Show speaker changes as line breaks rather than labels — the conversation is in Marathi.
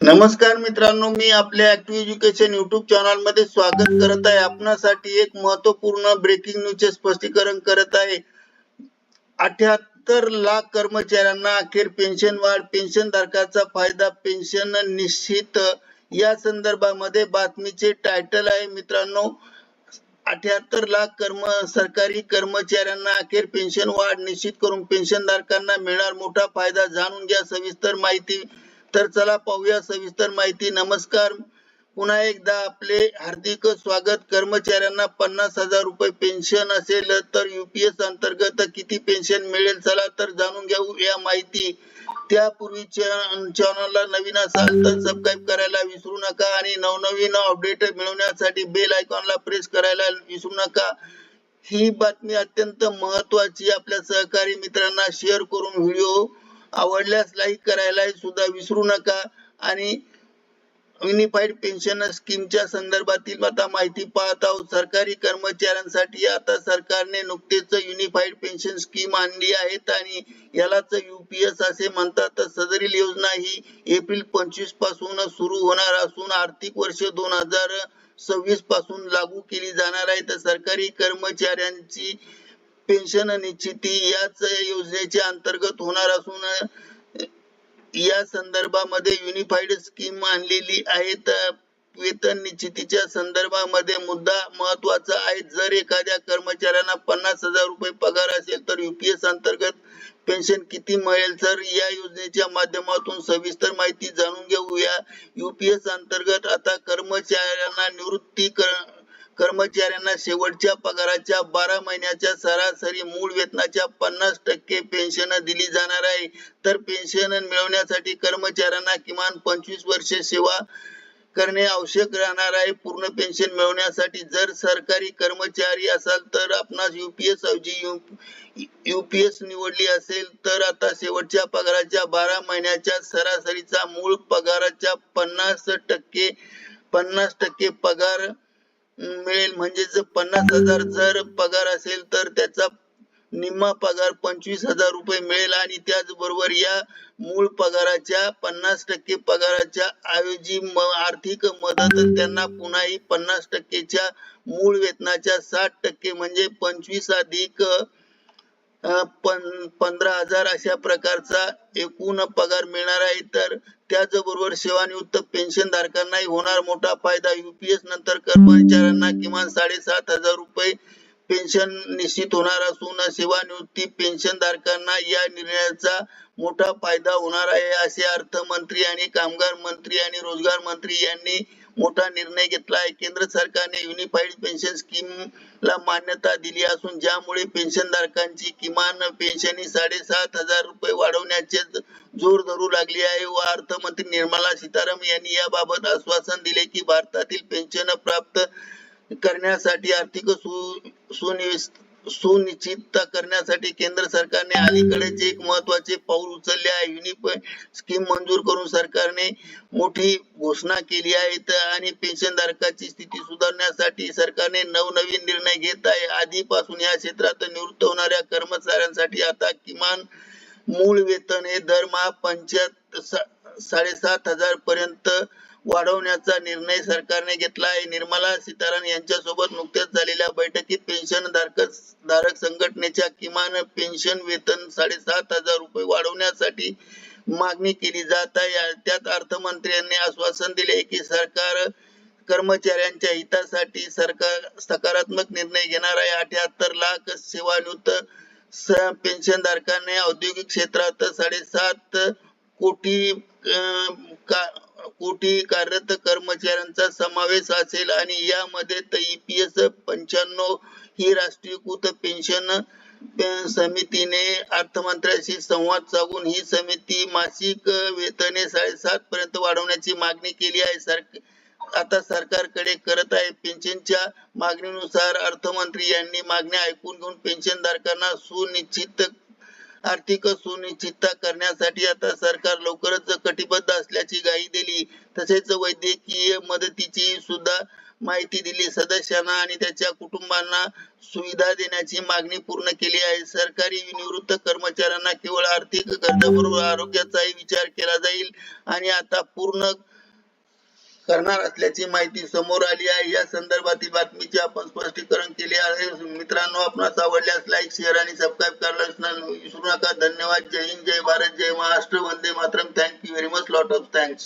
नमस्कार मित्रांनो मी आपल्या ऍक्टिव्ह एज्युकेशन युट्यूब चॅनलमध्ये स्वागत करत आहे. आपणासाठी एक महत्त्वपूर्ण ब्रेकिंग न्यूजचे स्पष्टीकरण करत आहे. अठ्याहत्तर लाख कर्मचाऱ्यांना अखेर पेन्शन वाढ पेन्शन धारकाचा फायदा पेन्शन निश्चित. या संदर्भामध्ये बातमीचे टायटल आहे मित्रांनो अठ्याहत्तर लाख कर्म सरकारी कर्मचाऱ्यांना अखेर पेन्शन वाढ निश्चित करून पेन्शन धारकांना मिळणार मोठा फायदा जाणून घ्या. सविस्तर माहिती तर चला पाहूया सविस्तर माहिती. नमस्कार. पुन्हा एकदा आपले हार्दिक स्वागत. कर्मचाऱ्यांना पन्नास हजार रुपये पेन्शन असेल तर युपीएस अंतर्गत किती पेन्शन मिळेल? चला तर जाणून घेऊ या माहिती. त्यापूर्वी चॅनलला नवीन असाल तर सबस्क्राईब करायला विसरू नका आणि नवनवीन अपडेट मिळवण्यासाठी बेल आयकॉनला प्रेस करायला विसरू नका. ही बातमी अत्यंत महत्वाची आपल्या सहकारी मित्रांना शेअर करून व्हिडिओ आवडल्यास लाईक करायला सुद्धा विसरू नका. आणि युनिफाईड पेन्शन स्कीमच्या संदर्भातील आता माहिती पाहत आहोत. सरकारी कर्मचाऱ्यांसाठी आता सरकारने नुकतेच युनिफाईड पेन्शन स्कीम आणली आहेत आणि यालाच युपीएस असे म्हणतात. सदरील योजना ही एप्रिल पंचवीसपासून सुरू होणार असून आर्थिक वर्ष दोन हजार सव्वीसपासून लागू केली जाणार आहे. तर सरकारी कर्मचाऱ्यांची पेन्शन निश्चिती याच योजनेच्या अंतर्गत होणार असून या संदर्भामध्ये युनिफाईड स्कीम आणलेली आहे. वेतन निश्चितीच्या संदर्भामध्ये मुद्दा महत्त्वाचा आहे. जर एखाद्या कर्मचाऱ्यांना पन्नास हजार रुपये पगार असेल तर युपीएस अंतर्गत पेन्शन किती मिळेल? तर या योजनेच्या माध्यमातून सविस्तर माहिती जाणून घेऊया. युपीएस अंतर्गत आता कर्मचाऱ्यांना निवृत्ती कर्मचाऱ्यांना शेवटच्या पगाराच्या बारा महिन्याच्या सरासरी मूळ वेतनाच्या पन्नास टक्के पेन्शन दिली जाणार आहे. तर पेन्शन मिळवण्यासाठी कर्मचाऱ्यांना किमान पंचवीस वर्ष सेवा करणे आवश्यक राहणार आहे. पूर्ण पेन्शन मिळवण्यासाठी जर सरकारी कर्मचारी असाल तर आपणास युपीएस ऐवजी युपीएस निवडली असेल तर आता शेवटच्या पगाराच्या बारा महिन्याच्या सरासरीचा मूळ पगाराच्या पन्नास टक्के पन्नास टक्के पगार मिळेल. म्हणजे जर पन्नास हजार जर पगार असेल तर त्याचा निम्मा पगार पंचवीस हजार रुपये मिळेल आणि त्याचबरोबर या मूळ पगाराच्या पन्नास टक्के पगाराच्या ऐवजी आर्थिक मदत त्यांना पुन्हाही पन्नास टक्केच्या मूळ वेतनाच्या साठ टक्के म्हणजे पंचवीस अधिक पंधरा हजार अशा प्रकारचा एकूण पगार मिळणार आहे. तर त्याचबरोबर सेवानिवृत्त पेन्शन धारकांनाही होणार मोठा फायदा. युपीएस नंतर कर्मचाऱ्यांना किमान साडेसात हजार रुपये पेन्शन निश्चित होणार असून सेवानिवृत्ती पेन्शन धारकांना या निर्णयाचा मोठा फायदा होणार आहे. असे अर्थमंत्री आणि कामगार मंत्री आणि रोजगार मंत्री यांनी मोठा निर्णय घेतला आहे केंद्र सरकारने युनिफाईड पेन्शन स्कीम ला मान्यता दिली असून ज्यामुळे पेन्शन धारकांची किमान पेन्शन ही साडेसात हजार रुपये वाढवण्याचे जोर धरू लागली आहे. व अर्थमंत्री निर्मला सीतारामन यांनी याबाबत आश्वासन दिले की भारतातील पेन्शन प्राप्त करण्यासाठी आर्थिक सुनिश्चित करण्यासाठी केंद्र सरकारने अलीकडेच एक महत्त्वाचे पाऊल उचलले आहे. युनिफाईड स्कीम मंजूर करून सरकारने मोठी घोषणा केली आहे. आणि पेन्शन धारकाची स्थिती सुधारण्यासाठी सरकारने नवनवीन निर्णय घेत आहे. आधीपासून या क्षेत्रात निवृत्त होणाऱ्या कर्मचाऱ्यांसाठी आता किमान मूळ वेतन हे दरमहा पंचायत साडेसात हजार पर्यंत वाढवण्याचा निर्णय सरकारने घेतला आहे. निर्मला सीतारामन यांच्यासोबत नुकत्याच झालेल्या बैठकीत पेन्शन धारक धारक संघटनेच्या किमान पेन्शन वेतन साडेसात हजार रुपये वाढवण्यासाठी मागणी केली जात आहे. त्यात अर्थमंत्र्यांनी आश्वासन दिले की सरकार कर्मचाऱ्यांच्या हितासाठी सरकार सकारात्मक निर्णय घेणार आहे. अठ्याहत्तर लाख सेवानिवृत्त पेन्शन धारकांनी औद्योगिक क्षेत्रात साडेसात कोटी कोटी कार्यरत कर्मचाऱ्यांचा समावेश असेल आणि यामध्ये ईपीएस पंच्याण्णव ही राष्ट्रीयकृत पेन्शन समितीने अर्थमंत्र्यांशी संवाद साधून ही समिती मासिक वेतने साडेसात पर्यंत वाढवण्याची मागणी केली आहे. सरकार आता सरकारकडे करत आहे पेन्शनच्या मागणीनुसार अर्थमंत्री यांनी मागण्या ऐकून घेऊन पेन्शन धारकांना सुनिश्चित आर्थिक सुनिश्चितता करण्यासाठी आता सरकार लवकरच कटिबद्ध असल्याची ग्वाही दिली. तसेच वैद्यकीय मदतीची सुद्धा माहिती दिली. सदस्यांना आणि त्याच्या कुटुंबांना सुविधा देण्याची मागणी पूर्ण केली आहे. सरकारी निवृत्त कर्मचाऱ्यांना केवळ आर्थिक गरजाबरोबर आरोग्याचाही विचार केला जाईल. आणि आता पूर्ण करणार असल्याची माहिती समोर आली आहे. या संदर्भातील बातमीचे आपण स्पष्टीकरण केले आहे. मित्रांनो आपणास आवडल्यास लाईक शेअर आणि सबस्क्राईब करायला विसरू नका. धन्यवाद. जय हिंद जय भारत जय महाराष्ट्र. वंदे Mataram. Thank you very much lot of thanks